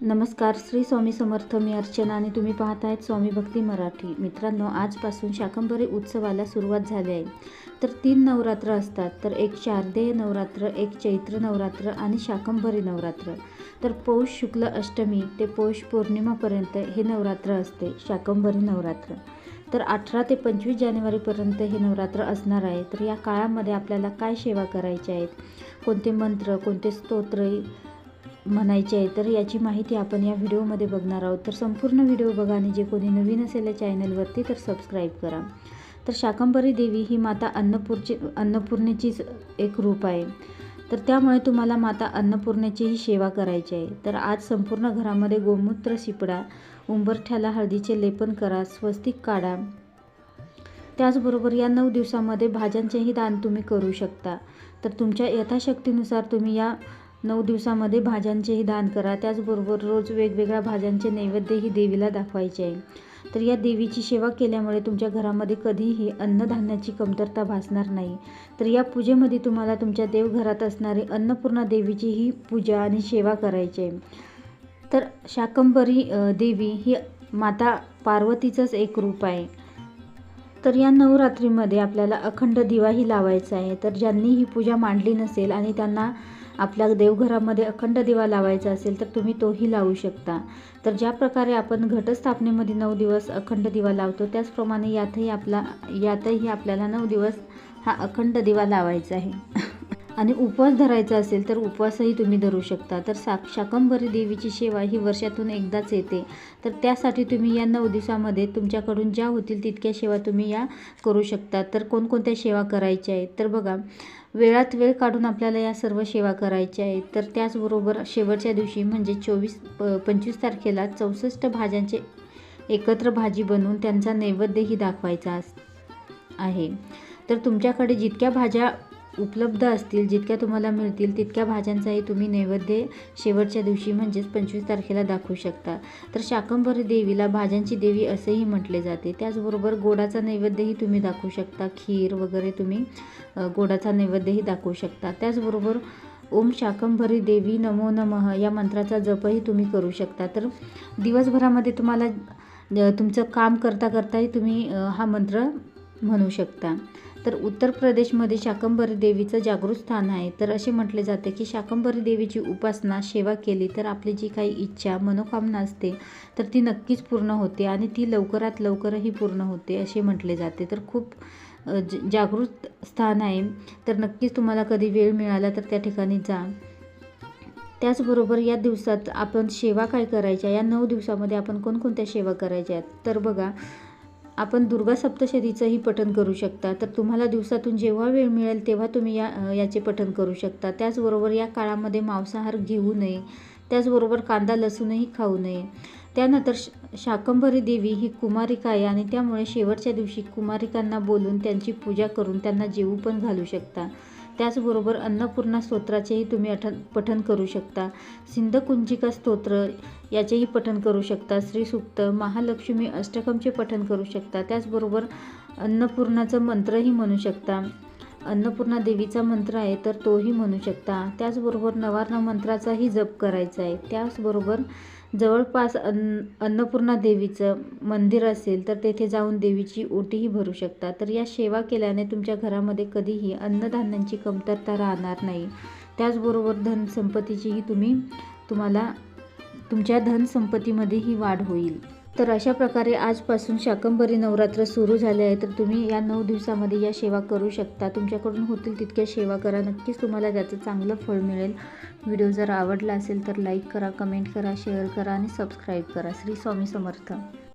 नमस्कार श्री स्वामी समर्थ मी अर्चना आणि तुम्ही पाहत आहेत स्वामी भक्ती मराठी. मित्रांनो आजपासून शाकंभरी उत्सवाला सुरुवात झाली आहे. तर तीन नवरात्र असतात. तर एक शारदेय नवरात्र एक चैत्र नवरात्र आणि शाकंभरी नवरात्र. तर पौष शुक्ल अष्टमी ते पौष पौर्णिमापर्यंत हे नवरात्र असते शाकंभरी नवरात्र. तर अठरा ते पंचवीस जानेवारीपर्यंत हे नवरात्र असणार आहे. तर या काळामध्ये आपल्याला काय सेवा करायच्या आहेत? कोणते मंत्र कोणते स्तोत्र म्हणायचे आहे तर याची माहिती आपण या व्हिडिओमध्ये बघणार आहोत. तर संपूर्ण व्हिडिओ बघा आणि जे कोणी नवीन असेल या चॅनलवरती तर सबस्क्राईब करा. तर शाकंभरी देवी ही माता अन्नपूरची अन्नपूर्णेचीच एक रूप आहे. तर त्यामुळे तुम्हाला माता अन्नपूर्णेचीही सेवा करायची आहे. तर आज संपूर्ण घरामध्ये गोमूत्र शिपडा उंबरठ्याला हळदीचे लेपन करा स्वस्तिक काढा. त्याचबरोबर या नऊ दिवसामध्ये भाज्यांचेही दान तुम्ही करू शकता. तर तुमच्या यथाशक्तीनुसार तुम्ही या नऊ दिवसामध्ये भाज्यांचेही दान करा. त्याचबरोबर रोज वेगवेगळ्या भाज्यांचे नैवेद्यही देवीला दाखवायचे आहे. तर या देवीची सेवा केल्यामुळे तुमच्या घरामध्ये कधीही अन्नधान्याची कमतरता भासणार नाही. तर या पूजेमध्ये तुम्हाला तुमच्या देवघरात असणारी अन्नपूर्णा देवीचीही पूजा आणि सेवा करायची आहे. तर शाकंभरी देवी ही माता पार्वतीचंच एक रूप आहे. तर या नवरात्रीमध्ये आपल्याला अखंड दिवाही लावायचा आहे. तर ज्यांनी ही पूजा मांडली नसेल आणि त्यांना आपल्या देवघरामध्ये अखंड दिवा लावायचा असेल तर तुम्ही तोही लावू शकता. तर ज्या प्रकारे आपण घटस्थापनेमध्ये नऊ दिवस अखंड दिवा लावतो त्याचप्रमाणे यातही आपला यातही आपल्याला नऊ दिवस हा अखंड दिवा लावायचा आहे. आणि उपवास धरायचा असेल तर उपवासही तुम्ही धरू शकता. तर सा शाकंभरी देवीची सेवा ही वर्षातून एकदाच येते. तर त्यासाठी तुम्ही या नऊ दिवसामध्ये तुमच्याकडून ज्या होतील तितक्या सेवा तुम्ही या करू शकता. तर कोणकोणत्या सेवा करायच्या आहेत? तर बघा वेळात वेळ काढून आपल्याला या सर्व सेवा करायच्या आहेत. तर त्याचबरोबर शेवटच्या दिवशी म्हणजे चोवीस पंचवीस तारखेला चौसष्ट भाज्यांचे एकत्र भाजी बनवून त्यांचा नैवेद्यही दाखवायचा आहे. तर तुमच्याकडे जितक्या भाज्या उपलब्ध असतील जितक्या तुम्हाला मिळतील तितक्या भाज्यांचाही तुम्ही नैवेद्य शेवटच्या दिवशी म्हणजेच पंचवीस तारखेला दाखवू शकता. तर शाकंभरी देवीला भाज्यांची देवी असेही म्हटले जाते. त्याचबरोबर गोडाचा नैवेद्यही तुम्ही दाखवू शकता. खीर वगैरे तुम्ही गोडाचा नैवेद्यही दाखवू शकता. त्याचबरोबर ओम शाकंभरी देवी नमो नमः या मंत्राचा जपही तुम्ही करू शकता. तर दिवसभरामध्ये तुम्हाला तुमचं काम करता करताही तुम्ही हा मंत्र म्हणू शकता. तर उत्तर प्रदेशमध्ये शाकंभरी देवीचं जागृत स्थान आहे. तर असे म्हटले जाते की शाकंभरी देवीची उपासना सेवा केली तर आपली जी काही इच्छा मनोकामना असते तर ती नक्कीच पूर्ण होते आणि ती लवकरात लवकरही पूर्ण होते असे म्हटले जाते. तर खूप जागृत स्थान आहे. तर नक्कीच तुम्हाला कधी वेळ मिळाला तर त्या ठिकाणी जा. त्याचबरोबर या दिवसात आपण सेवा काय करायच्या? या नऊ दिवसामध्ये आपण कोणकोणत्या सेवा करायच्या? आहेत तर बघा आपण दुर्गा सप्तशतीचंही पठण करू शकता. तर तुम्हाला दिवसातून जेव्हा वेळ मिळेल तेव्हा तुम्ही या याचे पठण करू शकता. त्याचबरोबर या काळामध्ये मांसाहार घेऊ नये. त्याचबरोबर कांदा लसूणही खाऊ नये. त्यानंतर शाकंभरी देवी ही कुमारिका आहे आणि त्यामुळे शेवटच्या दिवशी कुमारिकांना बोलून त्यांची पूजा करून त्यांना जेवू पण घालू शकता. त्याचबरोबर अन्नपूर्णा स्तोत्राचेही तुम्ही अठन पठन करू शकता. सिंधकुंजिका स्तोत्र याचेही पठन करू शकता. श्रीसुक्त महालक्ष्मी अष्टकमचे पठन करू शकता. त्याचबरोबर अन्नपूर्णाचं मंत्रही म्हणू शकता. अन्नपूर्णा देवीचा मंत्र आहे तर तोही म्हणू शकता. त्याचबरोबर नवारणा मंत्राचाही जप करायचा आहे. त्याचबरोबर जवळपास अन्न अन्नपूर्णा देवीचं मंदिर असेल तर तेथे जाऊन देवीची ओटीही भरू शकता. तर या सेवा केल्याने तुमच्या घरामध्ये कधीही अन्नधान्यांची कमतरता राहणार नाही. त्याचबरोबर धनसंपत्तीचीही तुम्ही तुम्हाला तुमच्या धनसंपत्तीमध्ये ही वाढ होईल. तर अशा प्रकारे आजपासून शाकंभरी नवरात्र सुरू झाले आहे. तर तुम्ही या नऊ दिवसामध्ये या सेवा करू शकता. तुमच्याकडून होतील तितक्या सेवा करा. नक्कीच तुम्हाला त्याचं चांगलं फळ मिळेल. व्हिडिओ जर आवडला असेल तर लाईक करा कमेंट करा शेअर करा आणि सबस्क्राईब करा. श्री स्वामी समर्थ.